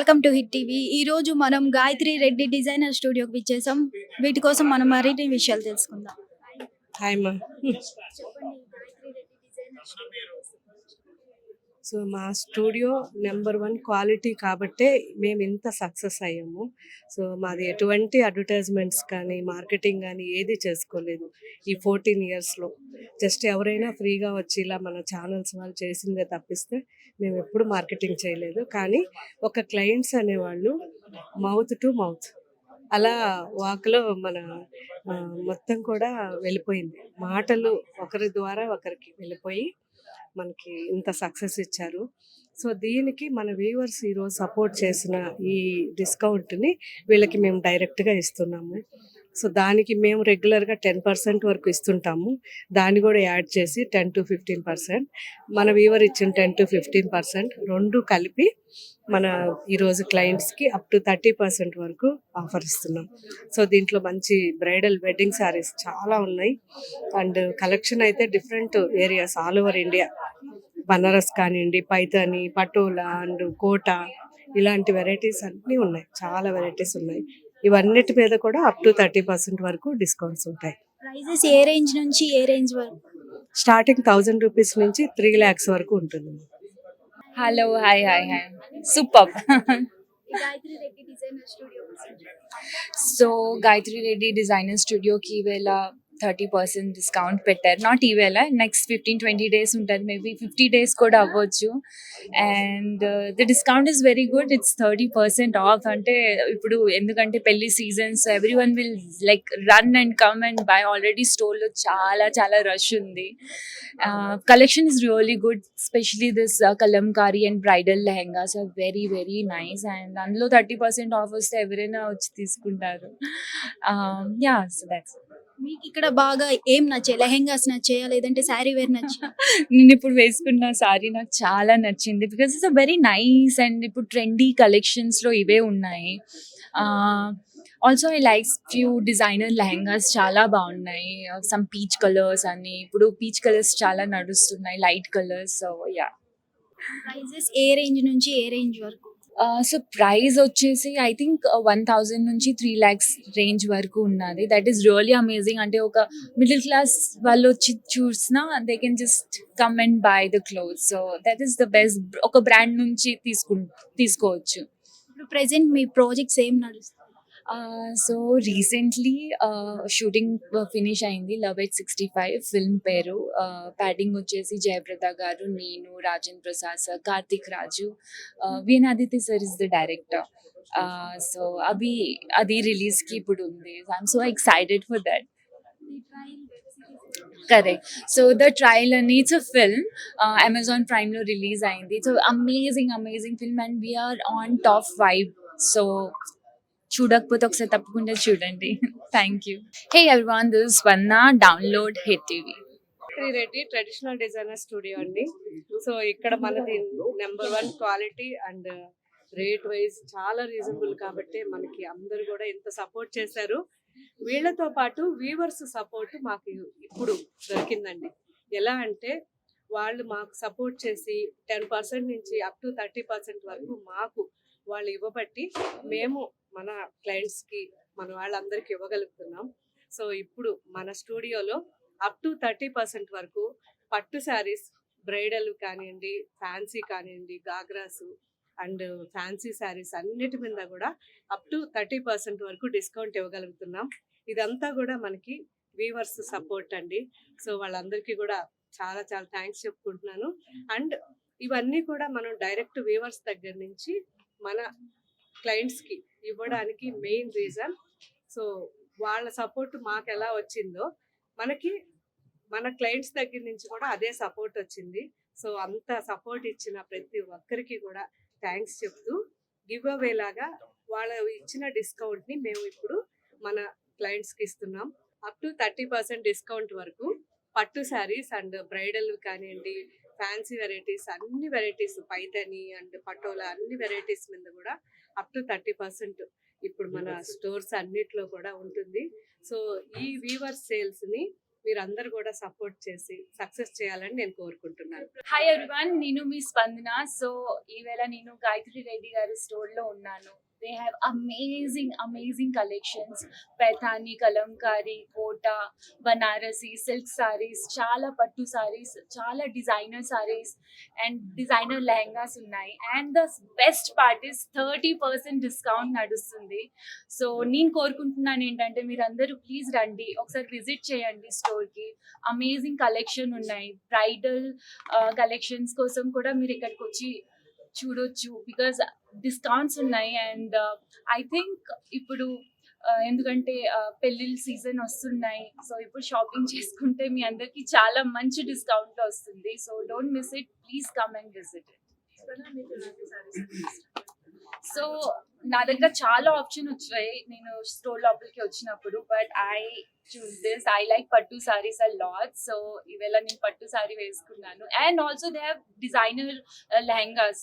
Welcome to hit TV. ఈ రోజు మనం గాయత్రి రెడ్డి డిజైనర్ స్టూడియోకి విచ్చేసాం. వీటి కోసం మనం మరిన్ని విషయాలు తెలుసుకుందాం. హాయ్ మా సో మా స్టూడియో నెంబర్ వన్ క్వాలిటీ కాబట్టే మేము ఇంత సక్సెస్ అయ్యాము. సో మాది ఎటువంటి అడ్వర్టైజ్మెంట్స్ కానీ మార్కెటింగ్ కానీ ఏది చేసుకోలేదు ఈ ఫోర్టీన్ ఇయర్స్లో. జస్ట్ ఎవరైనా ఫ్రీగా వచ్చి ఇలా మన ఛానల్స్ వాళ్ళు చేసిందే తప్పిస్తే మేము ఎప్పుడు మార్కెటింగ్ చేయలేదు. కానీ ఒక క్లయింట్స్ అనేవాళ్ళు మౌత్ టు మౌత్. అలా వాక్లో మన మొత్తం కూడా వెళ్ళిపోయింది. మాటలు ఒకరి ద్వారా ఒకరికి వెళ్ళిపోయి మనకి ఇంత సక్సెస్ ఇచ్చారు. సో దీనికి మన వ్యూవర్స్ ఈరోజు సపోర్ట్ చేసిన ఈ డిస్కౌంట్ని వీళ్ళకి మేము డైరెక్ట్గా ఇస్తున్నాము. సో దానికి మేము రెగ్యులర్గా టెన్ పర్సెంట్ వరకు ఇస్తుంటాము. దాన్ని కూడా యాడ్ చేసి టెన్ టు ఫిఫ్టీన్ పర్సెంట్. మన వీవర్ ఇచ్చిన టెన్ టు ఫిఫ్టీన్ పర్సెంట్ రెండు కలిపి మన ఈరోజు క్లయింట్స్కి అప్ టు థర్టీ పర్సెంట్ వరకు ఆఫర్ ఇస్తున్నాం. సో దీంట్లో మంచి బ్రైడల్ వెడ్డింగ్ శారీస్ చాలా ఉన్నాయి. అండ్ కలెక్షన్ అయితే different areas all over India Banaras కానివ్వండి పైతాని పటోలా అండ్ కోట ఇలాంటి వెరైటీస్ అన్నీ ఉన్నాయి. చాలా వెరైటీస్ ఉన్నాయి. ఇవన్నిటి మీద కూడా అప్ టు థర్టీ పర్సెంట్ వరకు డిస్కౌంట్స్ ఉంటాయి. ప్రైజెస్ ఏ రేంజ్ నుంచి ఏ రేంజ్ వరకు? స్టార్టింగ్ థౌజండ్ రూపీస్ నుంచి త్రీ ల్యాక్స్ వరకు ఉంటుంది. Hello, hi, hi, hi. Superb. Gayatri Reddy designer studio so Gayatri Reddy designer స్టూడియోకి ఈవేళ థర్టీ పర్సెంట్ డిస్కౌంట్ పెట్టారు. నాట్ ఈవేళ నెక్స్ట్ ఫిఫ్టీన్ ట్వంటీ డేస్ ఉంటుంది మేబీ ఫిఫ్టీ డేస్ కూడా అవ్వచ్చు. And the discount is very good it's thirty percent off అంటే ఇప్పుడు ఎందుకంటే పెళ్ళి seasons every one will like run and come and buy already స్టోర్లో చాలా చాలా రష్ ఉంది. Collection is really good specially this Kalamkari and bridal lehengas are very very nice and అందులో thirty percent off వస్తే ఎవరైనా వచ్చి తీసుకుంటారు. యా సో దాట్స్ మీకు ఇక్కడ బాగా ఏం నచ్చాయి? లెహెంగాస్ నచ్చాయా? లేదంటే శారీ వేర్ నచ్చా నేను ఇప్పుడు వేసుకున్న సారీ నాకు చాలా నచ్చింది. Because it's a very nice and ఇప్పుడు ట్రెండీ కలెక్షన్స్లో ఇవే ఉన్నాయి. Also I likes few designer lehengas చాలా బాగున్నాయి. సమ్ పీచ్ కలర్స్ అని. ఇప్పుడు పీచ్ కలర్స్ చాలా నడుస్తున్నాయి. లైట్ కలర్స్ యా ప్రైజెస్ ఏ రేంజ్ నుంచి ఏ రేంజ్ వరకు? సో ప్రైస్ వచ్చేసి ఐ థింక్ వన్ థౌజండ్ నుంచి త్రీ ల్యాక్స్ రేంజ్ వరకు ఉన్నది. దట్ ఈస్ రియలీ అమేజింగ్ అంటే ఒక మిడిల్ క్లాస్ వాళ్ళు వచ్చి చూసినా they can just come and buy the cloth so that is the best ఒక బ్రాండ్ నుంచి తీసుకు తీసుకోవచ్చు. ఇప్పుడు ప్రెసెంట్ మీ ప్రాజెక్ట్స్ ఏం నడుస్తాయి సో రీసెంట్లీ షూటింగ్ ఫినిష్ అయింది love at sixty five film పేరు. ప్యాడింగ్ వచ్చేసి జయప్రద గారు నేను Rajendra Prasad sir Karthik Raju Veenaditya sir is the director so అవి అది రిలీజ్కి ఇప్పుడు ఉంది. I'm so excited for that correct so the trial అని ఇట్స్ అ ఫిల్మ్ అమెజాన్ ప్రైమ్లో రిలీజ్ అయింది. So amazing amazing film and we're on top five so చూడకపోతే ఒకసారి తప్పకుండా చూడండి. Thank you hey everyone this one download hit TV Reddy traditional designer studio అండి. So ఇక్కడ మనది number one quality and rate wise చాలా reasonable కాబట్టి మనకి అందరూ కూడా ఇంత సపోర్ట్ చేశారు. వీళ్ళతో పాటు వీవర్స్ సపోర్ట్ మాకు ఇప్పుడు దొరికిందండి. ఎలా అంటే వాళ్ళు మాకు సపోర్ట్ చేసి టెన్ పర్సెంట్ నుంచి అప్ టు థర్టీ పర్సెంట్ వరకు మాకు వాళ్ళు ఇవ్వబట్టి మేము మన క్లయింట్స్కి మన వాళ్ళందరికీ ఇవ్వగలుగుతున్నాం. సో ఇప్పుడు మన స్టూడియోలో అప్ టు థర్టీ పర్సెంట్ వరకు పట్టు శారీస్ బ్రైడల్ కానివ్వండి ఫ్యాన్సీ కానివ్వండి గాగ్రాసు అండ్ ఫ్యాన్సీ శారీస్ అన్నిటి మీద కూడా అప్ టు థర్టీ పర్సెంట్ వరకు డిస్కౌంట్ ఇవ్వగలుగుతున్నాం. ఇదంతా కూడా మనకి వీవర్స్ సపోర్ట్ అండి. సో వాళ్ళందరికీ కూడా చాలా చాలా థ్యాంక్స్ చెప్పుకుంటున్నాను. అండ్ ఇవన్నీ కూడా మనం డైరెక్ట్ వీవర్స్ దగ్గర నుంచి మన క్లయింట్స్కి ఇవ్వడానికి మెయిన్ రీజన్. సో వాళ్ళ సపోర్ట్ మాకు ఎలా వచ్చిందో మనకి మన క్లయింట్స్ దగ్గర నుంచి కూడా అదే సపోర్ట్ వచ్చింది. సో అంత సపోర్ట్ ఇచ్చిన ప్రతి ఒక్కరికి కూడా థ్యాంక్స్ చెప్తూ గివ్ అవే లాగా వాళ్ళ ఇచ్చిన డిస్కౌంట్ని మేము ఇప్పుడు మన క్లయింట్స్కి ఇస్తున్నాం. Up to thirty percent discount వరకు పట్టు శారీస్ అండ్ బ్రైడల్ కానివ్వండి ఫ్యాన్సీ వెరైటీస్ అన్ని వెరైటీస్ పైతని అండ్ పటోలా అన్ని వెరైటీస్ మీద కూడా అప్ టు థర్టీ పర్సెంట్ ఇప్పుడు మన స్టోర్స్ అన్నిట్లో కూడా ఉంటుంది. సో ఈ వీవర్ సేల్స్ని మీరందరూ కూడా సపోర్ట్ చేసి సక్సెస్ చేయాలని నేను కోరుకుంటున్నాను. హాయ్ ఎవ్రీవన్ నేను మీ స్పందన. సో ఈవేళ నేను గాయత్రి రెడ్డి గారి స్టోర్లో ఉన్నాను. They have amazing amazing collections Paithani Kalamkari Kota Banarasi silk saris చాలా పట్టు సారీస్ చాలా designer saris and designer lehengas ఉన్నాయి and the best part is thirty percent discount నడుస్తుంది సో నేను కోరుకుంటున్నాను ఏంటంటే మీరు అందరూ ప్లీజ్ రండి ఒకసారి విజిట్ చేయండి స్టోర్కి అమేజింగ్ కలెక్షన్ ఉన్నాయి బ్రైడల్ కలెక్షన్స్ కోసం కూడా మీరు ఇక్కడికి వచ్చి చూడొచ్చు బికాజ్ డిస్కౌంట్స్ ఉన్నాయి అండ్ ఐ థింక్ ఇప్పుడు uh, ఎందుకంటే uh, పెళ్ళిళ్ళ సీజన్ వస్తున్నాయి. సో ఇప్పుడు షాపింగ్ చేసుకుంటే మీ అందరికి చాలా మంచి డిస్కౌంట్ వస్తుంది. So don't miss it please come and visit so నా దగ్గర చాలా ఆప్షన్ వచ్చాయి. నేను స్టోర్ లోపలికి వచ్చినప్పుడు but I choose this I like pattu saris a lot so ఇవేళ నేను పట్టు సారీ వేసుకున్నాను. And also they have designer lehengas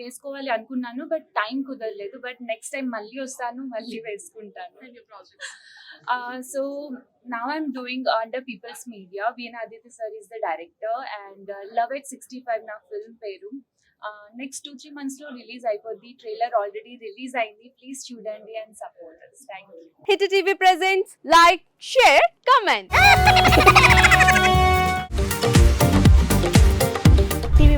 వేసుకోవాలి అనుకున్నాను బట్ టైం కుదరలేదు. బట్ నెక్స్ట్ టైం మళ్ళీ వస్తాను మళ్ళీ వేసుకుంటాను. So now i'm doing under people's media. Vn aditya sir is the director and uh, love it 65 నా ఫిల్మ్ పేరు. నెక్స్ట్ టూ త్రీ మంత్స్లో రిలీజ్ అయిపోద్ది. ట్రైలర్ ఆల్రెడీ రిలీజ్ అయింది. ప్లీజ్ చూడండి and support thank you hit TV presents like share comment